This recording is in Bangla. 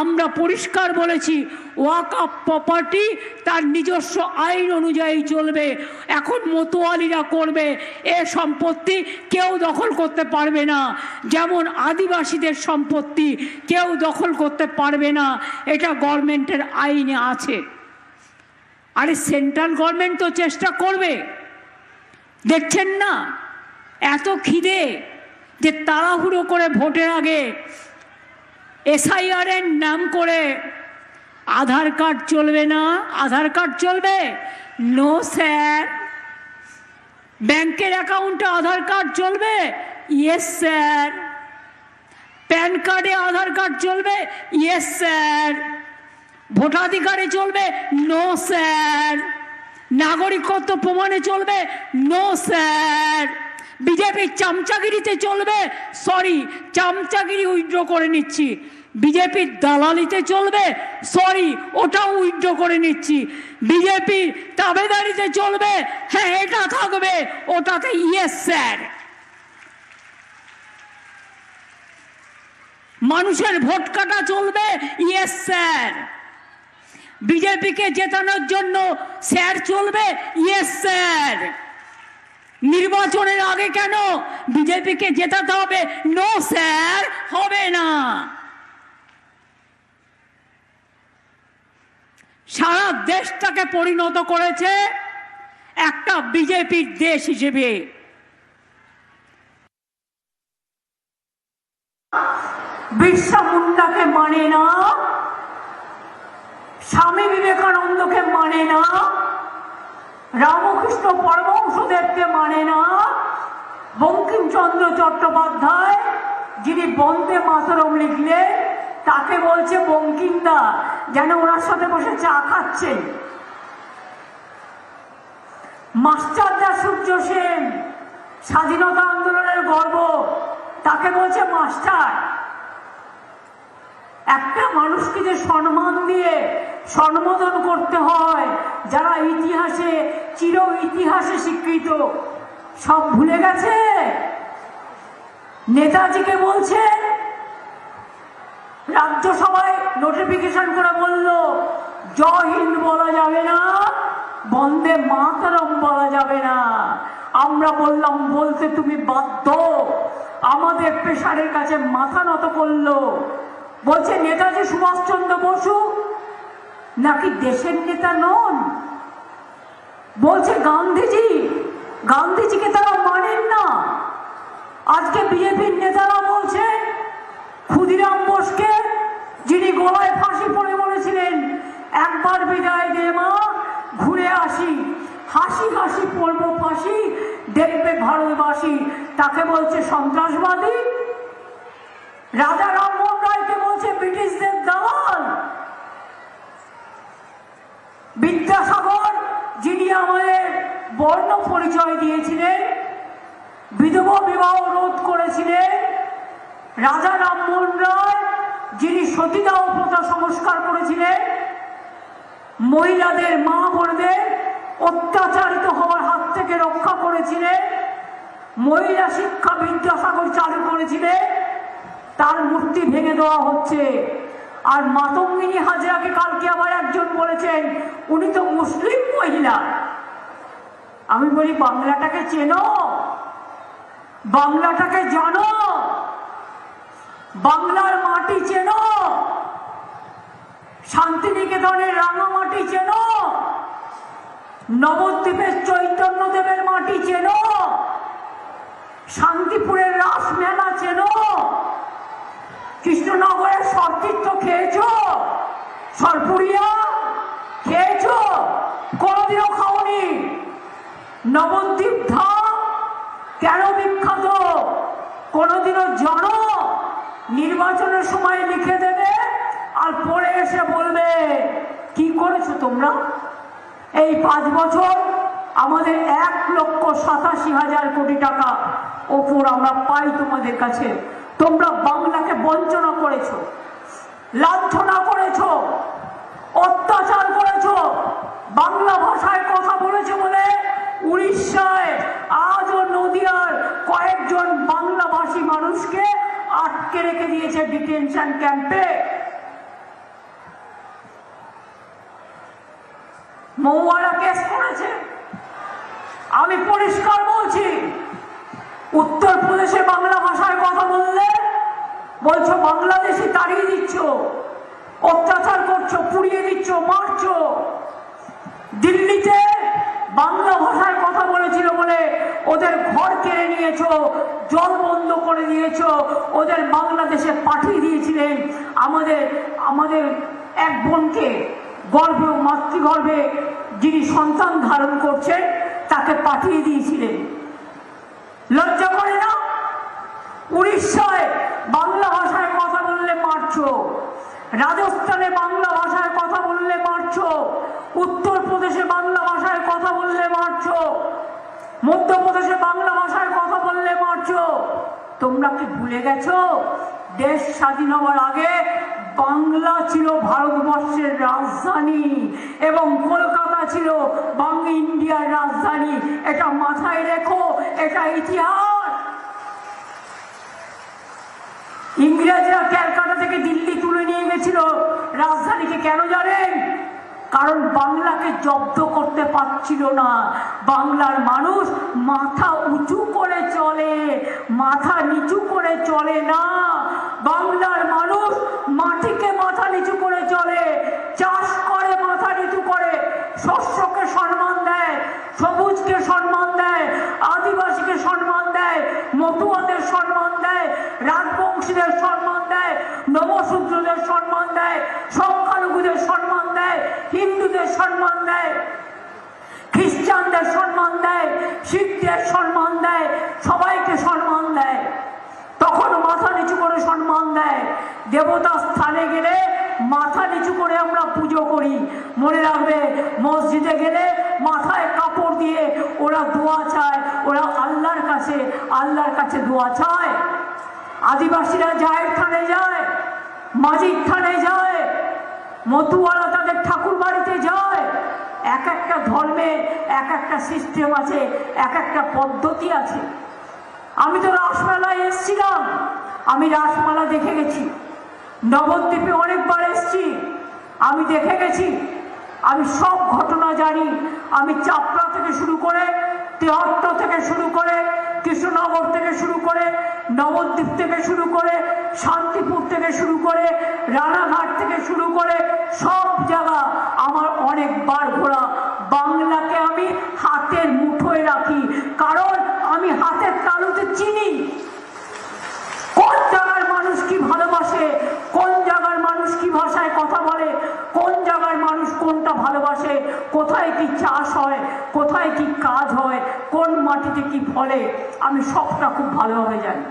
আমরা পরিষ্কার বলেছি ওয়াক আপ প্রপার্টি তার নিজস্ব আইন অনুযায়ী চলবে। এখন মতোয়ালিরা করবে, এ সম্পত্তি কেউ দখল করতে পারবে না। যেমন আদিবাসীদের সম্পত্তি কেউ দখল করতে পারবে না, এটা গভর্নমেন্টের আইনে আছে। আরে সেন্ট্রাল গভর্নমেন্ট তো চেষ্টা করবে। দেখছেন না? এত খিদে যে তাড়াহুড়ো করে ভোটের আগে এসআইআর এর নাম করে আধার কার্ড চলবে না? আধার কার্ড চলবে? নো স্যার ব্যাংকের অ্যাকাউন্টে আধার কার্ড চলবে? ইয়েস স্যার প্যান কার্ডে আধার কার্ড চলবে? ইয়েস স্যার ভোটাধিকারে চলবে? নো স্যার নাগরিকত্ব প্রমাণে চলবে? নো স্যার বিজেপির চামচাগিরিতে চলবে? সরি চামচাগিরি উইথড্র করে নিচ্ছি। বিজেপির দালালিতে চলবে? সরি ওটাও উইথড্র করে নিচ্ছি। বিজেপির তাবেদারিতে চলবে? হ্যাঁ এটা থাকবে। ওটাতে ইয়েস স্যার মানুষের ভোট কাটা চলবে? ইয়েস স্যার বিজেপিকে জেতানোর জন্য স্যার চলবে? ইয়েস স্যার নির্বাচনের আগে কেন বিজেপিকে জেতাতে হবে? নো স্যার হবে না। সারা দেশটাকে পরিণত করেছে একটা বিজেপির দেশ হিসেবে। বিরসা মানে না, স্বামী বিবেকানন্দকে মানে না, রামকৃষ্ণ পরমহংসদেবকে মানে না, বঙ্কিমচন্দ্র চট্টোপাধ্যায় যিনি বন্দে মাতরম লিখলেন তাকে বলছে বঙ্কিমদা, যেন ওনার সাথে বসে চা খাচ্ছেন মাস্টারদা সূর্য সেন, স্বাধীনতা আন্দোলনের গর্ব, তাকে বলছে মাস্টার। একটা মানুষকে যে সম্মান দিয়ে সম্বোধন করতে হয়, যারা ইতিহাসে, চির ইতিহাসে স্বীকৃত, সব ভুলে গেছে? নেতাজিকে বলছে রাজ্যসভায় নোটিফিকেশন করে বলল, জয় হিন্দ বলা যাবে না, বন্দে মাতারম বলা যাবে না। আমরা বললাম, বলতে তুমি বাধ্য। আমাদের প্রেশারের কাছে মাথা নত করল। বলছে, নেতাজি সুভাষচন্দ্র বসু, নাকি দেশের নেতা নন? বলছে, গান্ধীজি, গান্ধীজিকে তারা মানেন না। আজকে বিজেপির নেতারা বলছে ক্ষুদিরাম বোসকে, যিনি গলায় ফাঁসি পড়ে বলেছিলেন, একবার বিদায় দে মা, ঘুরে আসি। হাসি হাসি পড়ব ফাঁসি, দেখবে ভারতবাসী। তাকে বলছে সন্ত্রাসবাদী। রাজা রামমোহন রায়কে বলছে ব্রিটিশদের দালাল। বিদ্যাসাগর, যিনি আমাদের বর্ণ পরিচয় দিয়েছিলেন, বিধবা বিবাহ রোধ করেছিলেন রাজা রামমোহন রায়, যিনি সতীদাহ প্রথা সংস্কার করেছিলেন, মহিলাদের, মা বোনদের অত্যাচারিত হওয়ার হাত থেকে রক্ষা করেছিলেন, মহিলা শিক্ষা বিদ্যাসাগর চালু করেছিলেন, তার মূর্তি ভেঙে দেওয়া হচ্ছে। আর মাতঙ্গিনী হাজরাকে কালকে আবার একজন বলেছেন, উনি তো মুসলিম মহিলা। আমি বলি, বাংলাটাকে চেনো। বাংলাটাকে জানো। বাংলার মাটি চেনো। শান্তিনিকেতনের রাঙামাটি চেনো। নবদ্বীপের চৈতন্য দেবের মাটি চেনো। শান্তিপুরের রাস মেলা চেনো। কৃষ্ণনগরের সতীর্থ খেয়েছ? সরপুরিয়া খেয়েছ? কোনোদিনও খাওনি? নবদ্বীপ ধাম কেন বিখ্যাত? কোনোদিনও জানো? নির্বাচনের সময় লিখে দেবে আর পরে এসে বলবে, কি করেছ তোমরা? এই পাঁচ বছর আমাদের এক লক্ষ সাতাশি হাজার কোটি টাকা ওপর আমরা পাই তোমাদের কাছে। তোমরা বাংলাকে বঞ্চনা করেছ, লাঞ্ছনা করেছ, অত্যাচার করেছ, বাংলা ভাষায় কথা বলেছ বলে উড়িষ্যায় ডিটেনশন ক্যাম্পে মৌয়ারা কেস করেছে। আমি পরিষ্কার বলছি, উত্তরপ্রদেশে বাংলা ভাষায় কথা বললে বলছো, বাংলাদেশি তাড়িয়ে দিচ্ছ, অত্যাচার করছ, পুড়িয়ে দিচ্ছ, মারছো। দিল্লিতে বাংলা ভাষায় কথা বলেছিল বলে নিয়েছো জল বন্ধ করে দিয়েছ, ওদের বাংলাদেশে পাঠিয়ে দিয়েছিলেন আমাদের আমাদের এক বোনকে গর্ভে মাতৃগর্ভে যিনি সন্তান ধারণ করছে তাকে পাঠিয়ে দিয়েছিলেন লজ্জা করে না উড়িষ্যায় বাংলা ভাষায় কথা বললে মারছো রাজস্থানে বাংলা ভাষায় কথা বললে মারছো উত্তরপ্রদেশে বাংলা ভাষায় কথা বললে মারছো মধ্যপ্রদেশে বাংলা ভাষায় কথা বললে মারছো তোমরা কি ভুলে গেছো? দেশ স্বাধীন হওয়ার আগে বাংলা ছিল ভারতবর্ষের রাজধানী এবং কলকাতা ছিল বাং ইন্ডিয়ার রাজধানী। এটা মাথায় রেখো, এটা ইতিহাস। ইংরেজরা ক্যালকাটা থেকে দিল্লি তুলে নিয়ে গেছিল। রাজধানীকে কেন জানেন? কারণ বাংলাকে জব্দ করতে পারছিল না। বাংলার মানুষ মাথা উঁচু করে চলে, মাথা চলে না বাংলার মানুষ মাটিকে মাথা নিচু করে চলে চাষ করে মাথা নিচু করে শস্যকে সম্মান দেয় সবুজকে সম্মান দেয় আদিবাসীকে সম্মান দেয় মতুয়াদের সম্মান দেয় রাজবংশীদের সম্মান দেয় নবশূদ্রদের সম্মান দেয় সংখ্যালঘুদের সম্মান দেয় হিন্দুদের সম্মান দেয় খ্রিস্টানদের সম্মান দেয় শিখদের সম্মান দেয় সবাইকে সম্মান দেয় তখন মাথা নিচু করে সম্মান দেয় দেবতা স্থানে গেলে মাথা নিচু করে আমরা পুজো করি। মনে রাখবে, মসজিদে গেলে মাথায় কাপড় দিয়ে ওরা দোয়া চায়, ওরা আল্লাহর কাছে আল্লাহর কাছে দোয়া চায়। আদিবাসীরা জায়ের থানে যায় মাঝির থানে যায়, মতুয়ারা তাদের ঠাকুর বাড়িতে যায়। এক একটা ধর্মে এক একটা সিস্টেম আছে, এক একটা পদ্ধতি আছে। আমি তো রাসমেলায় আমি রাসমেলা দেখে গেছি। নবদ্বীপে অনেকবার এসেছি। আমি দেখে গেছি। আমি সব ঘটনা জানি। আমি চাপড়া থেকে শুরু করে তেহট্ট থেকে শুরু করে কৃষ্ণনগর থেকে শুরু করে নবদ্বীপ থেকে শুরু করে শান্তিপুর থেকে শুরু করে রানাঘাট থেকে শুরু করে সব জায়গা আমার অনেকবার ঘোরা। বাংলাকে আমি হাতের মুঠোয় রাখি। কারণ আমি হাতের তালুতে চিনি কোন জায়গার মানুষ কি ভালোবাসে কোন জায়গার মানুষ কি ভাষায় কথা বলে, কোন জায়গায় মানুষ কোনটা ভালোবাসে, কোথায় কি চাষ হয়, কোথায় কি কাজ হয়, কোন মাটিতে কি ফলে, আমি সবটা খুব ভালোভাবে জানি।